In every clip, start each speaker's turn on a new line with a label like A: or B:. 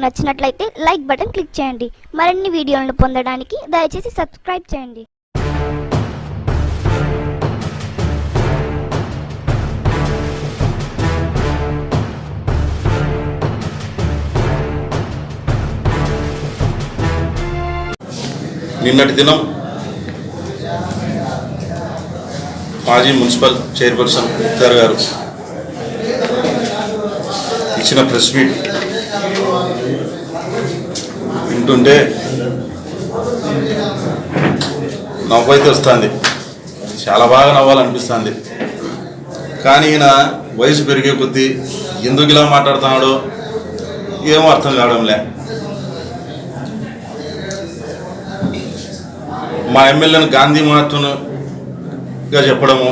A: మీకు నచ్చినట్లయితే like button click చేయండి. మరిన్ని వీడియోలను పొందడానికి దయచేసి సబ్స్క్రైబ్ చేయండి.
B: నిన్నటి దినం మాజీ మున్సిపల్ చైర్పర్సన్ ముక్తార్ గారు ఇచ్చిన ప్రెస్ మీట్ వింటుంటే నవ్వైతే వస్తుంది. చాలా బాగా నవ్వాలనిపిస్తుంది. కానీ ఈయన వయసు పెరిగే కొద్దీ ఎందుకు ఇలా మాట్లాడుతున్నాడో ఏమో అర్థం కావడంలే. మా ఎమ్మెల్యేను గాంధీ మహాత్మునుగా చెప్పడము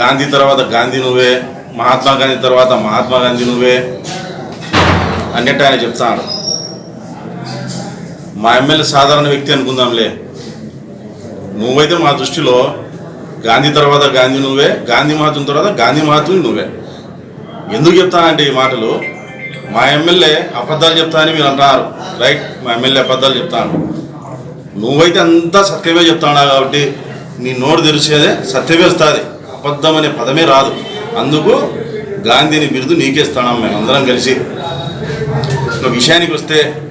B: గాంధీ తర్వాత గాంధీ నువ్వే మహాత్మా గాంధీ తర్వాత మహాత్మా గాంధీ నువ్వే అన్నట్టు ఆయన చెప్తాడు. మా ఎమ్మెల్యే సాధారణ వ్యక్తి అనుకుందాంలే. నువ్వైతే మా దృష్టిలో గాంధీ తర్వాత గాంధీ నువ్వే గాంధీ మహాత్ముని తర్వాత గాంధీ మహాత్ముని నువ్వే. ఎందుకు చెప్తానంటే ఈ మాటలు? మా ఎమ్మెల్యే అబద్ధాలు చెప్తానని మీరు అంటున్నారు రైట్ మా ఎమ్మెల్యే అబద్ధాలు చెప్తాను. నువ్వైతే అంతా సత్యమే చెప్తాడా కాబట్టి నీ నోరు తెరిచేదే సత్యమే వస్తుంది. అబద్ధం అనే పదమే రాదు. అందుకు గాంధీని బిరుదు నీకేస్తాం మేము అందరం కలిసి. ఒక విషయానికి వస్తే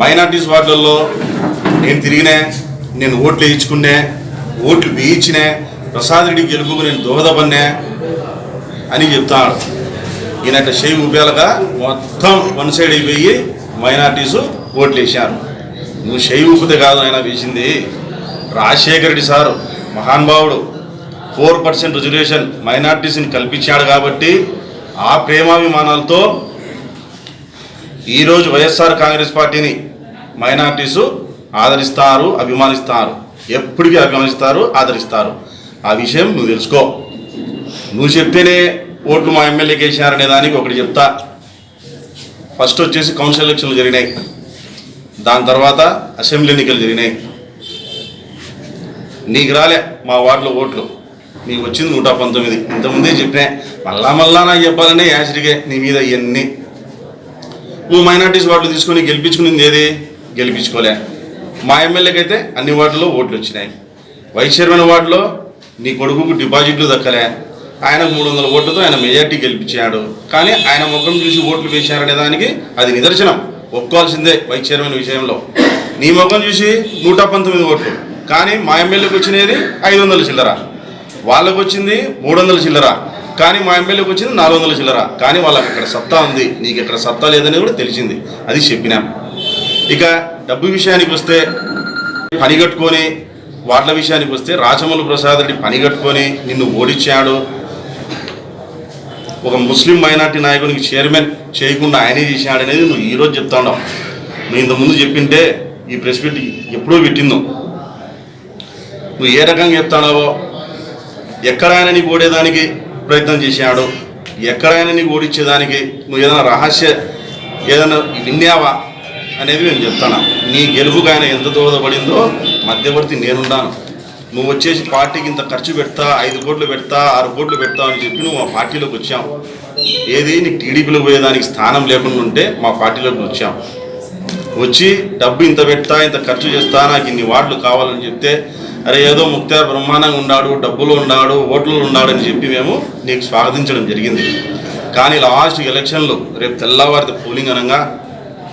B: మైనార్టీస్ వార్డులలో నేను తిరిగినే నేను ఓట్లు వేయించుకునే ఓట్లు వేయించినే ప్రసాద్ రెడ్డి గెలుపుకు నేను దోహదపన్నే అని చెప్తాడు. ఈయనట చేయి ఊపేలగా మొత్తం వన్ సైడ్ అయిపోయి మైనార్టీసు ఓట్లు వేశారు. నువ్వు చేయి ఊపితే కాదు ఆయన వేసింది. రాజశేఖర రెడ్డి సారు మహానుభావుడు ఫోర్ పర్సెంట్ రిజర్వేషన్ మైనార్టీస్ని కల్పించాడు కాబట్టి ఆ ప్రేమాభిమానాలతో ఈరోజు వైఎస్ఆర్ కాంగ్రెస్ పార్టీని మైనార్టీసు ఆదరిస్తారు అభిమానిస్తారు. ఎప్పటికీ అభిమానిస్తారు ఆదరిస్తారు. ఆ విషయం నువ్వు తెలుసుకో. నువ్వు చెప్తేనే ఓట్లు మా ఎమ్మెల్యేకి వేసినారనే దానికి ఒకటి చెప్తా. ఫస్ట్ వచ్చేసి కౌన్సిల్ ఎలక్షన్లు జరిగినాయి. దాని తర్వాత అసెంబ్లీ ఎన్నికలు జరిగినాయి. నీకు రాలే మా వార్డులో ఓట్లు. నీకు వచ్చింది నూట పంతొమ్మిది. ఇంతకుముందే చెప్పినా మళ్ళా మళ్ళా నాకు చెప్పాలని యాసిడిగే నీ మీద ఇవన్నీ. నువ్వు మైనార్టీస్ వార్డులు తీసుకొని గెలిపించుకునింది ఏది? గెలిపించుకోలే. మా ఎమ్మెల్యేకి అయితే అన్ని వార్డుల్లో ఓట్లు వచ్చినాయి. వైస్ చైర్మన్ వార్డులో నీ కొడుకుకు డిపాజిట్లు దక్కలే. ఆయనకు మూడు వందల ఓట్లతో ఆయన మెజార్టీ గెలిపించాడు. కానీ ఆయన ముఖం చూసి ఓట్లు వేశారనే దానికి అది నిదర్శనం. ఒప్పుకోవాల్సిందే వైస్ చైర్మన్ విషయంలో. నీ ముఖం చూసి నూట పంతొమ్మిది ఓట్లు. కానీ మా ఎమ్మెల్యేకి వచ్చినది ఐదు వందల చిల్లర. వాళ్ళకు వచ్చింది మూడు వందల చిల్లర. కానీ మా ఎమ్మెల్యేకి వచ్చింది నాలుగు వందల చిల్లర. కానీ వాళ్ళకి ఇక్కడ సత్తా ఉంది. నీకు ఇక్కడ సత్తా లేదని కూడా తెలిసింది. అది చెప్పినాం. ఇక డబ్బు విషయానికి వస్తే పని కట్టుకొని వాట్ల విషయానికి వస్తే రాచమల్లు ప్రసాద్ రెడ్డి పని కట్టుకొని నిన్ను ఓడించాడు. ఒక ముస్లిం మైనార్టీ నాయకునికి చైర్మన్ చేయకుండా ఆయనే చేశాడు అనేది నువ్వు ఈరోజు చెప్తా ఉన్నావు. నువ్వు ఇంతకుముందు చెప్పింటే ఈ ప్రెస్ మీట్ ఎప్పుడో పెట్టిందో. నువ్వు ఏ రకంగా చెప్తాడావో ఎక్కడ ఆయన నీకు ఓడేదానికి ప్రయత్నం చేశాడు. ఎక్కడైనా నీకు ఓడించేదానికి నువ్వు ఏదైనా రహస్య ఏదైనా విన్నావా అనేది నేను చెప్తాను. నీ గెలుపుకు ఆయన ఎంత దోహదపడిందో మధ్యవర్తి నేనున్నాను. నువ్వు వచ్చేసి పార్టీకి ఇంత ఖర్చు పెడతా ఐదు కోట్లు పెడతా ఆరు కోట్లు పెడతా అని చెప్పి నువ్వు మా పార్టీలోకి వచ్చావు. ఏది? నీకు టీడీపీలో పోయేదానికి స్థానం లేకుండా ఉంటే మా పార్టీలోకి వచ్చాం. వచ్చి డబ్బు ఇంత పెడతా ఇంత ఖర్చు చేస్తా నాకు ఇన్ని వార్డులు కావాలని చెప్తే అరే ఏదో ముక్తార్ బ్రహ్మాండంగా ఉన్నాడు డబ్బులు ఉన్నాడు ఓట్లు ఉన్నాడు అని చెప్పి మేము నీకు స్వాగతించడం జరిగింది. కానీ లాస్ట్ ఎలక్షన్లు రేపు తెల్లవారి పోలింగ్ అనగా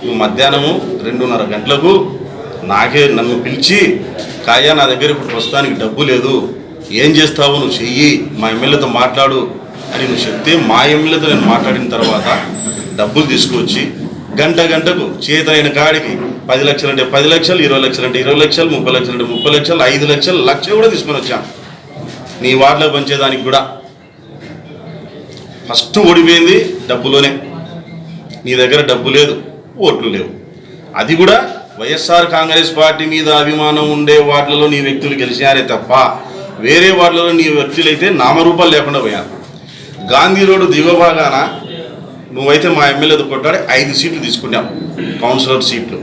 B: నువ్వు మధ్యాహ్నము రెండున్నర గంటలకు నాకే నన్ను పిలిచి కాయా నా దగ్గర ఇప్పుడు ప్రస్తుతానికి డబ్బు లేదు. ఏం చేస్తావు? నువ్వు చెయ్యి మా ఎమ్మెల్యేతో మాట్లాడు అని నువ్వు చెప్తే మా ఎమ్మెల్యేతో నేను మాట్లాడిన తర్వాత డబ్బులు తీసుకొచ్చి గంట గంటకు చేతనైన కాడికి పది లక్షలు అంటే పది లక్షలు ఇరవై లక్షలు అంటే ఇరవై లక్షలు ముప్పై లక్షలు అంటే ముప్పై లక్షలు ఐదు లక్షలు లక్ష కూడా తీసుకొని వచ్చాం. నీ వార్డులో పంచేదానికి కూడా. ఫస్ట్ ఓడిపోయింది డబ్బులోనే. నీ దగ్గర డబ్బు లేదు ఓట్లు లేవు. అది కూడా వైఎస్ఆర్ కాంగ్రెస్ పార్టీ మీద అభిమానం ఉండే వార్డులలో నీ వ్యక్తులు గెలిచినారే తప్ప వేరే వార్డులలో నీ వ్యక్తులైతే నామరూపాలు లేకుండా పోయారు. గాంధీ రోడ్డు దిగువభాగాన నువ్వైతే మా ఎమ్మెల్యేతో కొట్టాడి ఐదు సీట్లు తీసుకున్నావు కౌన్సిలర్ సీట్లు.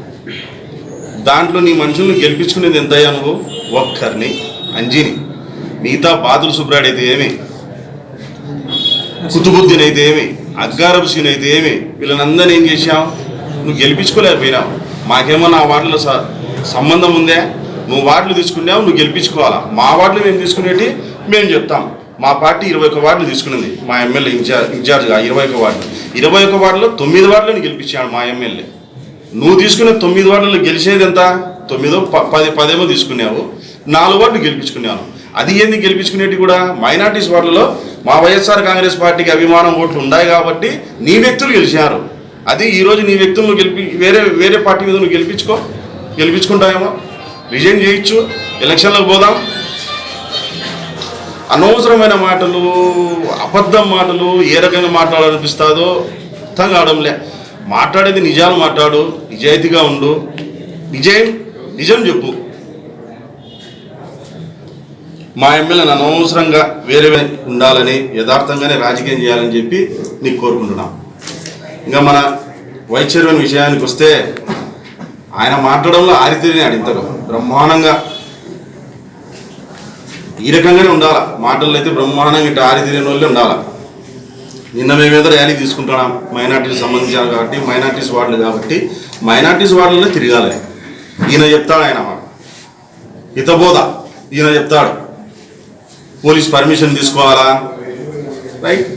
B: దాంట్లో నీ మనుషులను గెలిపించుకునేది ఎంతయ్యా నువ్వు? ఒక్కరిని అంజీని. మిగతా బాదులు సుబ్రాడైతే ఏమి? కుతుబుద్దీన్ అయితే ఏమి? అగ్గారపు సీన్ అయితే ఏమి? వీళ్ళనందరినీ ఏం చేసావు నువ్వు గెలిపించుకోలేకపోయినావు. మాకేమన్నా ఆ వార్డులో స- సంబంధం ఉందే. నువ్వు వార్డులు తీసుకున్నావు నువ్వు గెలిపించుకోవాలా? మా వార్డులు మేము తీసుకునేటి మేము చెప్తాం. మా పార్టీ ఇరవై ఒక్క వార్డులు తీసుకున్నది మా ఎమ్మెల్యే ఇన్ఛార్జ్ ఇన్ఛార్జ్గా ఇరవై ఒక వార్డులు. ఇరవై ఒక వార్డులో తొమ్మిది వార్డులను గెలిపించాడు మా ఎమ్మెల్యే. నువ్వు తీసుకునే తొమ్మిది వార్డులు గెలిచేది ఎంత? తొమ్మిదో ప- పది పదేమో తీసుకున్నావు. నాలుగు వార్డులు గెలిపించుకున్నాను. అది ఏంది గెలిపించుకునేటి కూడా? మైనార్టీస్ వార్డులలో మా వైఎస్ఆర్ కాంగ్రెస్ పార్టీకి అభిమానం ఓట్లు ఉన్నాయి కాబట్టి నీ వ్యక్తులు గెలిచారు అది ఈరోజు నీ వ్యక్తులు గెలిపి వేరే వేరే పార్టీ మీద నువ్వు గెలిపించుకో. గెలిపించుకుంటావేమో? రిజైన్ చేయొచ్చు. ఎలక్షన్లకు పోదాం. అనవసరమైన మాటలు అబద్ధం మాటలు ఏ రకంగా మాట్లాడాలనిపిస్తుందో అర్థం కావడంలే మాట్లాడేది నిజాలు మాట్లాడు నిజాయితీగా ఉండు. నిజం నిజం చెప్పు. మా ఎమ్మెల్యే అనవసరంగా వేరే ఉండాలని యథార్థంగానే రాజకీయం చేయాలని చెప్పి నీకు కోరుకుంటున్నాం. ఇంకా మన వైస్ చైర్మన్ విషయానికి వస్తే ఆయన మాట్లాడంలో ఆరితేరినాడు ఇంతగా బ్రహ్మాండంగా ఈ రకంగానే ఉండాలా? మాటల్లో అయితే బ్రహ్మాండంగా ఆరి తిరిగిన వాళ్ళే ఉండాలా? నిన్న మేమేదో ర్యాలీ తీసుకుంటున్నాం మైనార్టీస్ సంబంధించాలి కాబట్టి మైనార్టీస్ వార్డులు కాబట్టి. మైనార్టీస్ వార్డులనే తిరగాలి. ఈయన చెప్తాడు ఆయన మాట హితబోధ. ఈయన చెప్తాడు. పోలీస్ పర్మిషన్ తీసుకోవాలా? రైట్.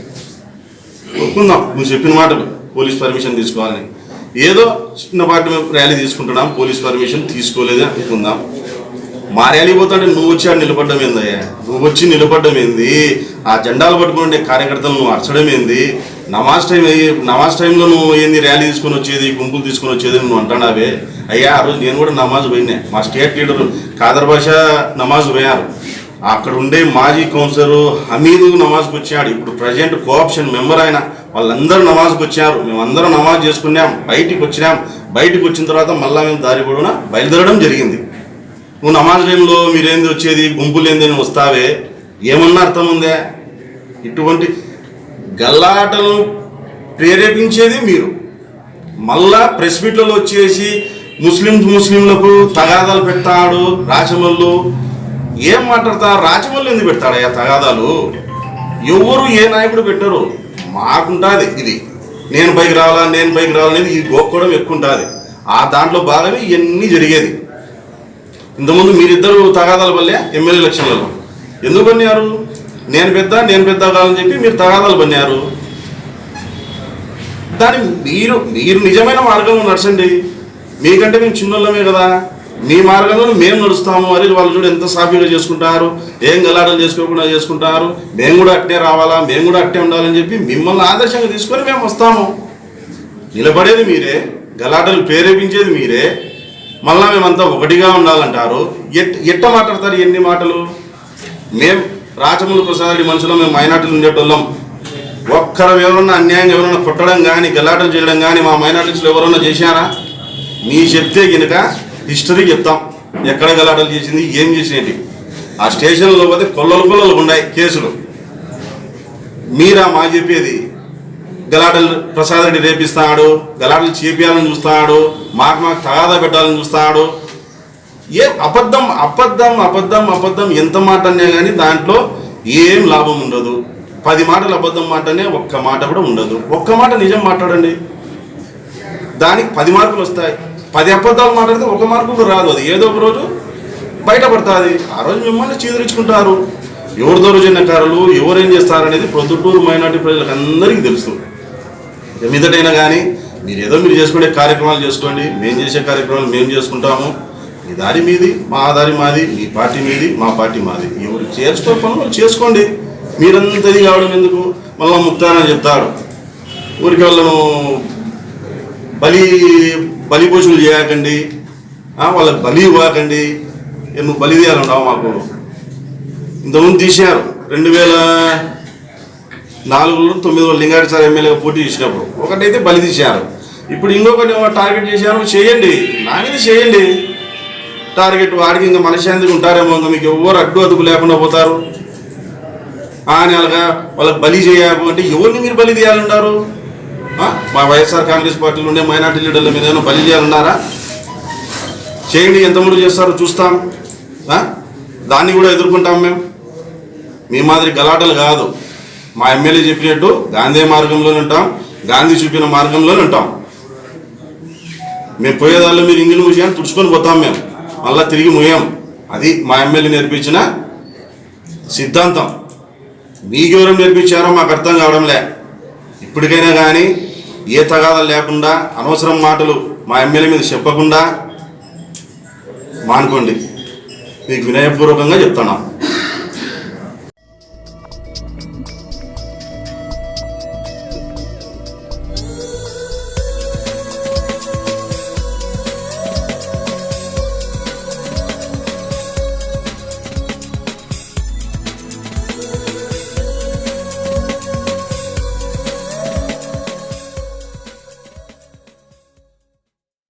B: ఒప్పుకుందాం. నువ్వు చెప్పిన మాటలు. పోలీస్ పర్మిషన్ తీసుకోవాలని. ఏదో చిన్నపాటి మేము ర్యాలీ తీసుకుంటున్నాం. పోలీస్ పర్మిషన్ తీసుకోలేదు అనుకుందాం మా నువ్వు వచ్చి ఆడ నిలబడ్డం ఏందయ్యా నువ్వు వచ్చి నిలబడ్డం ఏంది? ఆ జెండాలు పట్టుకుంటే కార్యకర్తలు నువ్వు అరచడం ఏంది? నమాజ్ టైం నమాజ్ టైంలో నువ్వు ఏంది ర్యాలీ తీసుకొని వచ్చేది గుంపులు తీసుకొని వచ్చేది నువ్వు అంటున్నావే? అయ్యా ఆ రోజు నేను కూడా నమాజ్ పోయినా. మా స్టేట్ లీడర్ ఖాదర్ భాష నమాజ్ పోయారు. అక్కడ ఉండే మాజీ కౌన్సిలర్ హమీదు నమాజ్కి వచ్చాడు. ఇప్పుడు ప్రజెంట్ కోఆప్షన్ మెంబర్ ఆయన. వాళ్ళందరూ నమాజ్కి వచ్చారు. మేమందరం నమాజ్ చేసుకున్నాం. బయటికి వచ్చినాం. బయటికి వచ్చిన తర్వాత మళ్ళా మేము దారి పొడవున బయలుదేరడం జరిగింది. నువ్వు నమాజ్ టైంలో మీరేంది వచ్చేది? గుంపులు ఏందని వస్తావే? ఏమన్నా అర్థం ఉందే ఇటువంటి గల్లాటలను ప్రేరేపించేది మీరు. మళ్ళా ప్రెస్ మీట్లలో వచ్చేసి ముస్లిం ముస్లింలకు తగాదాలు పెడతాడు రాచమల్లు ఏం మాట్లాడతా? రాచమల్లు ఎందుకు పెడతాడయ్యా తగాదాలు? ఎవరు ఏ నాయకుడు పెట్టరు? మాకుంటుంది ఇది. నేను పైకి రావాలా? నేను పైకి రావాలనేది ఈ గోక్కోవడం ఎక్కువ ఉంటుంది ఆ దాంట్లో భాగమే ఇవన్నీ జరిగేది. ఇంతకుముందు మీరిద్దరు తగాదాల వల్లే ఎమ్మెల్యే ఎలక్షన్లలో. ఎందుకు పన్నారు? నేను పెద్ద నేను పెద్ద కాదని చెప్పి మీరు తగాదాలు పన్నారు. దాని మీరు మీరు నిజమైన మార్గంలో నడచండి. మీకంటే మేము చిన్నోళ్ళమే కదా. మీ మార్గంలో మేము నడుస్తాము. మరి వాళ్ళు చూడు ఎంత సాఫీగా చేసుకుంటారు. ఏం గలాటలు చేసుకోకుండా చేసుకుంటారు. మేము కూడా అట్టే రావాలా? మేము కూడా అట్టే ఉండాలని చెప్పి మిమ్మల్ని ఆదర్శంగా తీసుకొని మేము వస్తాము. నిలబడేది మీరే. గలాటలు ప్రేరేపించేది మీరే. మళ్ళా మేమంతా ఒకటిగా ఉండాలంటారు. ఎట్ ఎట్ట మాట్లాడతారు ఎన్ని మాటలు? మేము రాచమూలు ప్రసాద్ మనుషులు మేము మైనార్టీలు ఉండేటోళ్ళం. ఒక్కరు ఎవరన్నా అన్యాయంగా ఎవరన్నా కొట్టడం కానీ గలాటలు చేయడం కానీ మా మైనార్టీస్లో ఎవరన్నా చేశారా? మీ చెప్తే కనుక హిస్టరీ చెప్తాం. ఎక్కడ గలాటలు చేసింది ఏం చేసినవి ఆ స్టేషన్లో పోతే కొల్లలు కొల్లలు ఉన్నాయి కేసులు. మీరా మా చెప్పేది గలాటలు ప్రసాద్ రెడ్డి రేపిస్తాడు గలాటలు చేపియాలని చూస్తాడు మాకు మాకు తగాదా పెట్టాలని చూస్తాడు. ఏ అబద్ధం అబద్ధం అబద్ధం అబద్ధం ఎంత మాట అన్నా కానీ దాంట్లో ఏం లాభం ఉండదు. పది మాటలు అబద్ధం మాటనే ఒక్క మాట కూడా ఉండదు. ఒక్క మాట నిజం మాట్లాడండి. దానికి పది మార్కులు వస్తాయి. పది అబద్ధాలు మాట్లాడితే ఒక మార్కు కూడా రాదు. అది ఏదో ఒక రోజు బయటపడుతుంది. ఆ రోజు మిమ్మల్ని చీదరించుకుంటారు. ఎవరు దౌర్జన్యకారులు ఎవరేం చేస్తారనేది ప్రొద్దుటూరు మైనార్టీ ప్రజలకు అందరికీ తెలుసు. మీదటైనా కానీ మీరు ఏదో మీరు చేసుకునే కార్యక్రమాలు చేసుకోండి. మేము చేసే కార్యక్రమాలు మేము చేసుకుంటాము. మీ దారి మీది మా దారి మాది మీ పార్టీ మీది మా పార్టీ మాది. ఎవరు చేసుకో పనులు చేసుకోండి. మీరంతది కావడం ఎందుకు? మళ్ళీ ముక్తానని చెప్తాడు. ఊరికి వాళ్ళను బలి బలి పూజలు చేయకండి. వాళ్ళకి బలి ఇవ్వకండి. నువ్వు బలి తీయాలంటావు మాకు? ఇంతకుముందు తీశారు. రెండు వేల నాలుగులో తొమ్మిదిలో లింగారెడ్డి సార్ ఎమ్మెల్యేగా పోటీ చేసినప్పుడు ఒకటైతే బలి తీశారు. ఇప్పుడు ఇంకొకటి టార్గెట్ చేశారు చేయండి. నా మీద చేయండి. టార్గెట్ వాడికి ఇంకా మనశాంతిగా ఉంటారేమో ఇంకా మీకు ఎవరు అడ్డు అదుపు లేకుండా పోతారు. ఆ అని అలాగా వాళ్ళకి బలి చేయాలి అంటే ఎవరిని మీరు బలి తీయాలంటారు? మా వైఎస్ఆర్ కాంగ్రెస్ పార్టీలో ఉండే మైనార్టీ లీడర్ల మీద ఏమైనా బలి చేయాలన్నారా చేయండి ఎంతమంది చేస్తారో చూస్తాం. దాన్ని కూడా ఎదుర్కొంటాం మేము. మీ మాదిరి గలాటలు కాదు. మా ఎమ్మెల్యే చెప్పినట్టు గాంధీ మార్గంలోనే ఉంటాం గాంధీ చూపిన మార్గంలోనే ఉంటాం. మేము పోయేదాళ్ళు మీరు ఇంగిలి మూసాను తుడుచుకొని పోతాం మేము. మళ్ళీ తిరిగి ముయ్యాం అది మా ఎమ్మెల్యే నేర్పించిన సిద్ధాంతం. మీకెవరం నేర్పించారో మాకు అర్థం కావడంలే. ఇప్పటికైనా కానీ ఏ తగాదాలు లేకుండా అనవసరం మాటలు మా ఎమ్మెల్యే మీద చెప్పకుండా మానుకోండి. మీకు వినయపూర్వకంగా చెప్తున్నాం.